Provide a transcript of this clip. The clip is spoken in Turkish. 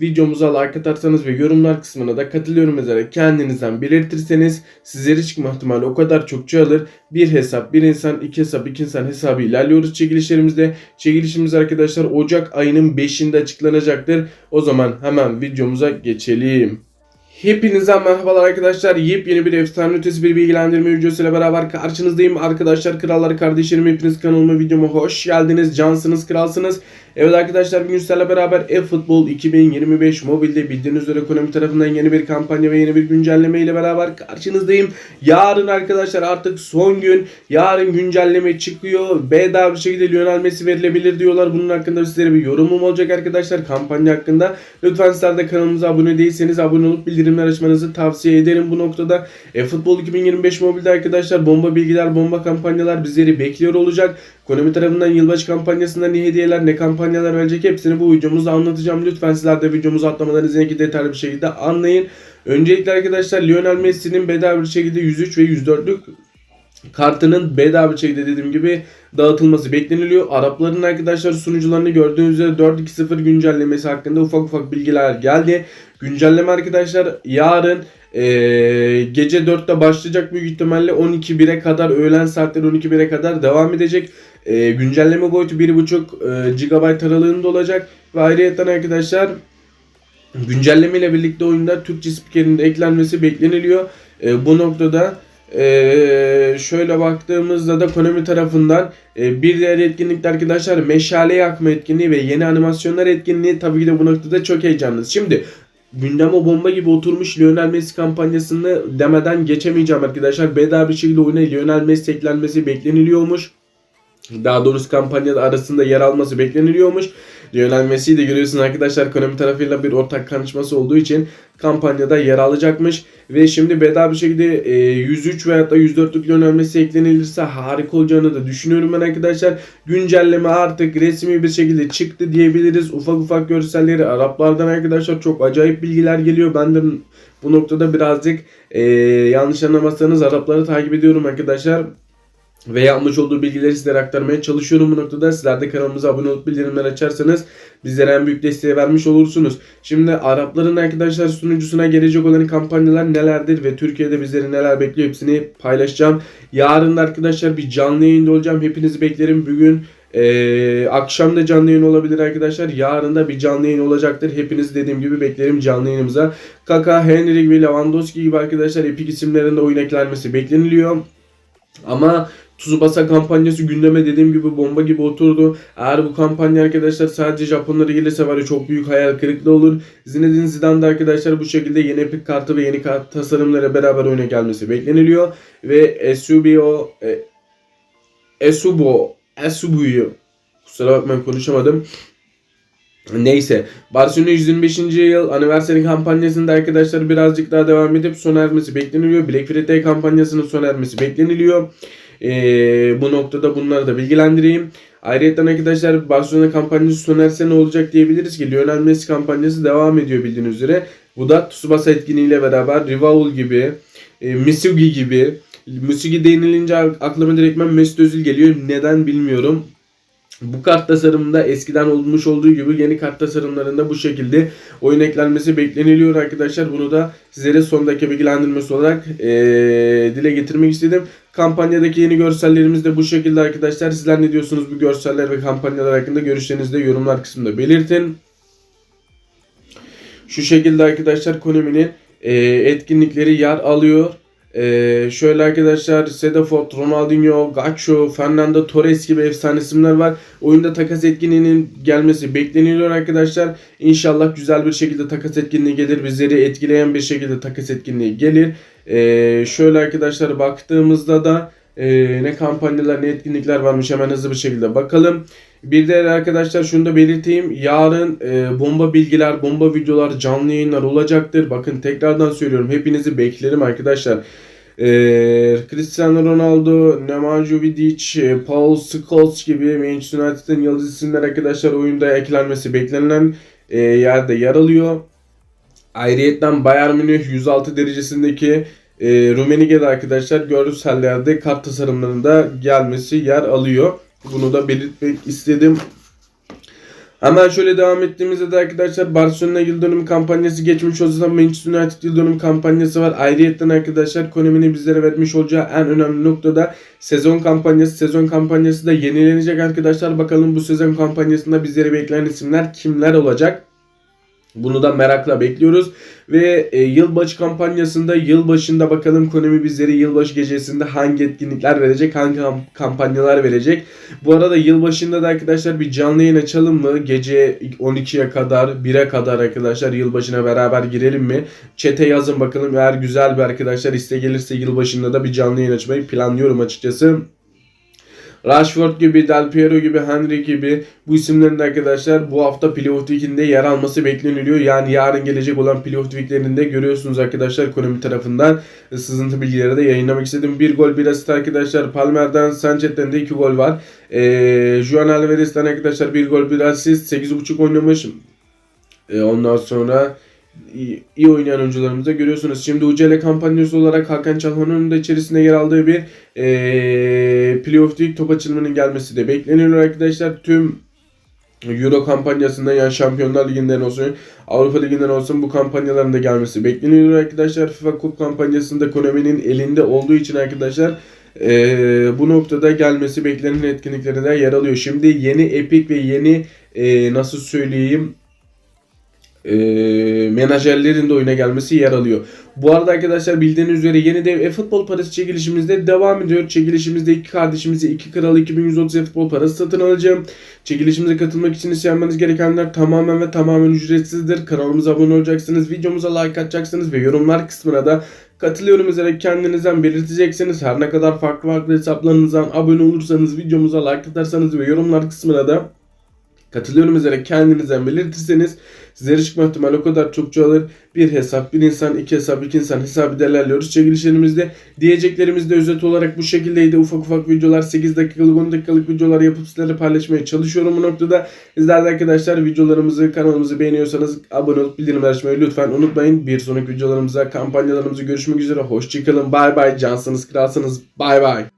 videomuza like atarsanız ve yorumlar kısmına da katılıyorum yazarak kendinizden belirtirseniz sizlere çıkma ihtimali o kadar çok çoğalır. Bir hesap, bir insan, iki hesap, iki insan hesabı ilerliyoruz çekilişlerimizde. Çekilişimiz arkadaşlar Ocak ayının 5'inde açıklanacaktır. O zaman hemen videomuza geçelim. Hepinize merhabalar arkadaşlar. Yepyeni bir efsane ötesi bir bilgilendirme videosuyla beraber karşınızdayım. Arkadaşlar krallar kardeşlerim hepiniz kanalıma videoma hoş geldiniz. Cansınız kralsınız. Evet arkadaşlar bugün sizlerle beraber e-futbol 2025 mobilde bildiğiniz üzere ekonomi tarafından yeni bir kampanya ve yeni bir güncelleme ile beraber karşınızdayım. Yarın arkadaşlar artık son gün. Yarın güncelleme çıkıyor. Bedava bir şekilde Lionel Messi verilebilir diyorlar. Bunun hakkında sizlere bir yorumum olacak arkadaşlar kampanya hakkında. Lütfen sizler de kanalımıza abone değilseniz abone olup bildirimler açmanızı tavsiye ederim bu noktada. E-futbol 2025 mobilde arkadaşlar bomba bilgiler, bomba kampanyalar bizleri bekliyor olacak. Konami tarafından yılbaşı kampanyasında ne hediyeler ne kampanyalar verecek hepsini bu videomuzda anlatacağım. Lütfen sizler de videomuzu atlamadan izleyin detaylı bir şekilde anlayın. Öncelikle arkadaşlar Lionel Messi'nin bedava bir şekilde 103 ve 104'lük kartının bedava bir şekilde dediğim gibi dağıtılması bekleniliyor. Arapların arkadaşlar sunucularını gördüğünüz üzere 4.2.0 güncellemesi hakkında ufak ufak bilgiler geldi. Güncelleme arkadaşlar yarın ee, gece 4'te başlayacak büyük ihtimalle 12.1'e kadar öğlen saatleri 12.1'e kadar devam edecek. Ee, güncelleme boyutu 1.5 e, GB aralığında olacak. Ve ayrıca arkadaşlar güncelleme ile birlikte oyunda Türkçe spikerin de eklenmesi bekleniliyor. Ee, bu noktada ee, şöyle baktığımızda da Konami tarafından e, bir diğer etkinlikte arkadaşlar meşale yakma etkinliği ve yeni animasyonlar etkinliği tabii ki de bu noktada çok heyecanlıyız. Şimdi gündeme bomba gibi oturmuş Lionel Messi kampanyasını demeden geçemeyeceğim arkadaşlar. Bedava bir şekilde oyuna Lionel Messi eklenmesi bekleniliyormuş. Daha doğrusu kampanya arasında yer alması bekleniliyormuş. Lionel de görüyorsun arkadaşlar Konami tarafıyla bir ortak konuşması olduğu için kampanyada yer alacakmış. Ve şimdi bedava bir şekilde e, 103 veya da 104'lük Lionel Messi eklenilirse harika olacağını da düşünüyorum ben arkadaşlar. Güncelleme artık resmi bir şekilde çıktı diyebiliriz. Ufak ufak görselleri Araplardan arkadaşlar çok acayip bilgiler geliyor. Ben de bu noktada birazcık e, yanlış anlamazsanız Arapları takip ediyorum arkadaşlar ve yapmış olduğu bilgileri sizlere aktarmaya çalışıyorum bu noktada. Sizler de kanalımıza abone olup bildirimler açarsanız bizlere en büyük desteği vermiş olursunuz. Şimdi Arapların arkadaşlar sunucusuna gelecek olan kampanyalar nelerdir ve Türkiye'de bizleri neler bekliyor hepsini paylaşacağım. Yarın da arkadaşlar bir canlı yayında olacağım. Hepinizi beklerim. Bugün ee, akşam da canlı yayın olabilir arkadaşlar. Yarın da bir canlı yayın olacaktır. Hepiniz dediğim gibi beklerim canlı yayınımıza. Kaka, Henry ve Lewandowski gibi arkadaşlar epik isimlerinde oyun eklenmesi bekleniliyor. Ama Tsubasa kampanyası gündeme dediğim gibi bomba gibi oturdu. Eğer bu kampanya arkadaşlar sadece Japonlara gelirse var ya çok büyük hayal kırıklığı olur. Zinedine Zidane da arkadaşlar bu şekilde yeni epik kartı ve yeni kart tasarımlara beraber oyuna gelmesi bekleniliyor. Ve Subo e, Esubo Esubu'yu kusura bakmayın konuşamadım. Neyse Barcelona 125. yıl aniversary kampanyasında arkadaşlar birazcık daha devam edip sona ermesi bekleniliyor. Black Friday kampanyasının sona ermesi bekleniliyor. Ee, bu noktada bunları da bilgilendireyim. Ayrıca arkadaşlar Barcelona kampanyası sona erse ne olacak diyebiliriz ki Lionel Messi kampanyası devam ediyor bildiğiniz üzere. Bu da Tsubasa etkinliğiyle beraber Rivaul gibi, e, Misugi gibi. Misugi denilince aklıma direktmen Mesut Özil geliyor. Neden bilmiyorum. Bu kart tasarımında eskiden olmuş olduğu gibi yeni kart tasarımlarında bu şekilde oyun eklenmesi bekleniliyor arkadaşlar. Bunu da sizlere son dakika bilgilendirmesi olarak ee, dile getirmek istedim. Kampanyadaki yeni görsellerimiz de bu şekilde arkadaşlar. Sizler ne diyorsunuz bu görseller ve kampanyalar hakkında görüşlerinizi de yorumlar kısmında belirtin. Şu şekilde arkadaşlar Konami'nin e, etkinlikleri yer alıyor. Ee, şöyle arkadaşlar Sedefort, Ronaldinho, Gacho, Fernando Torres gibi efsane isimler var. Oyunda takas etkinliğinin gelmesi bekleniyor arkadaşlar. İnşallah güzel bir şekilde takas etkinliği gelir. Bizleri etkileyen bir şekilde takas etkinliği gelir. Ee, şöyle arkadaşlar baktığımızda da e, ne kampanyalar ne etkinlikler varmış hemen hızlı bir şekilde bakalım. Bir de arkadaşlar şunu da belirteyim. Yarın e, bomba bilgiler, bomba videolar, canlı yayınlar olacaktır. Bakın tekrardan söylüyorum. Hepinizi beklerim arkadaşlar. E, Cristiano Ronaldo, Nemanja Vidic, e, Paul Scholes gibi Manchester United'ın yıldız isimler arkadaşlar oyunda eklenmesi beklenilen e, yerde yer alıyor. Ayrıyetten Bayern Münih 106 derecesindeki e, Rummenigge'de arkadaşlar görsellerde kart tasarımlarında gelmesi yer alıyor. Bunu da belirtmek istedim. Hemen şöyle devam ettiğimizde de arkadaşlar Barcelona yıl dönümü kampanyası geçmiş olsa Manchester United yıl dönümü kampanyası var. Ayrıyetten arkadaşlar Konami'nin bizlere vermiş olacağı en önemli noktada sezon kampanyası. Sezon kampanyası da yenilenecek arkadaşlar. Bakalım bu sezon kampanyasında bizlere bekleyen isimler kimler olacak? Bunu da merakla bekliyoruz. Ve e, yılbaşı kampanyasında yılbaşında bakalım Konami bizlere yılbaşı gecesinde hangi etkinlikler verecek, hangi kam- kampanyalar verecek. Bu arada yılbaşında da arkadaşlar bir canlı yayın açalım mı? Gece 12'ye kadar, 1'e kadar arkadaşlar yılbaşına beraber girelim mi? Çete yazın bakalım. Eğer güzel bir arkadaşlar iste gelirse yılbaşında da bir canlı yayın açmayı planlıyorum açıkçası. Rashford gibi, Del Piero gibi, Henry gibi bu isimlerin arkadaşlar bu hafta Playoff Week'inde yer alması bekleniliyor. Yani yarın gelecek olan Playoff Week'lerinde görüyorsunuz arkadaşlar Konami tarafından sızıntı bilgileri de yayınlamak istedim. Bir gol bir asist arkadaşlar. Palmer'den, Sanchez'den de iki gol var. Ee, Juan Alvarez'den arkadaşlar bir gol bir asist. 8.5 oynamış. Ee, ondan sonra iyi, oynayan oyuncularımızı görüyorsunuz. Şimdi UCL kampanyası olarak Hakan Çalhanoğlu'nun da içerisinde yer aldığı bir e, Playoff League top açılımının gelmesi de bekleniyor arkadaşlar. Tüm Euro kampanyasında yani Şampiyonlar Ligi'nden olsun, Avrupa Ligi'nden olsun bu kampanyaların da gelmesi bekleniyor arkadaşlar. FIFA Cup kampanyasında Konami'nin elinde olduğu için arkadaşlar e, bu noktada gelmesi beklenen etkinlikleri de yer alıyor. Şimdi yeni Epic ve yeni e, nasıl söyleyeyim e, menajerlerin de oyuna gelmesi yer alıyor. Bu arada arkadaşlar bildiğiniz üzere yeni dev e-futbol parası çekilişimizde devam ediyor. Çekilişimizde iki kardeşimize iki kralı 2130 e-futbol parası satın alacağım. Çekilişimize katılmak için ise yapmanız gerekenler tamamen ve tamamen ücretsizdir. Kanalımıza abone olacaksınız, videomuza like atacaksınız ve yorumlar kısmına da katılıyorum üzere kendinizden belirteceksiniz. Her ne kadar farklı farklı hesaplarınızdan abone olursanız, videomuza like atarsanız ve yorumlar kısmına da katılıyorum üzere kendinizden belirtirseniz sizlere çıkma ihtimali o kadar çok çoğalır. Bir hesap, bir insan, iki hesap, iki insan hesabı değerlerliyoruz çekilişlerimizde. Diyeceklerimiz de özet olarak bu şekildeydi. Ufak ufak videolar, 8 dakikalık, 10 dakikalık videolar yapıp sizlerle paylaşmaya çalışıyorum bu noktada. Sizler de arkadaşlar videolarımızı, kanalımızı beğeniyorsanız abone olup bildirimler açmayı lütfen unutmayın. Bir sonraki videolarımıza, kampanyalarımızı görüşmek üzere. Hoşçakalın. Bay bay. Cansınız, kralsınız. Bay bay.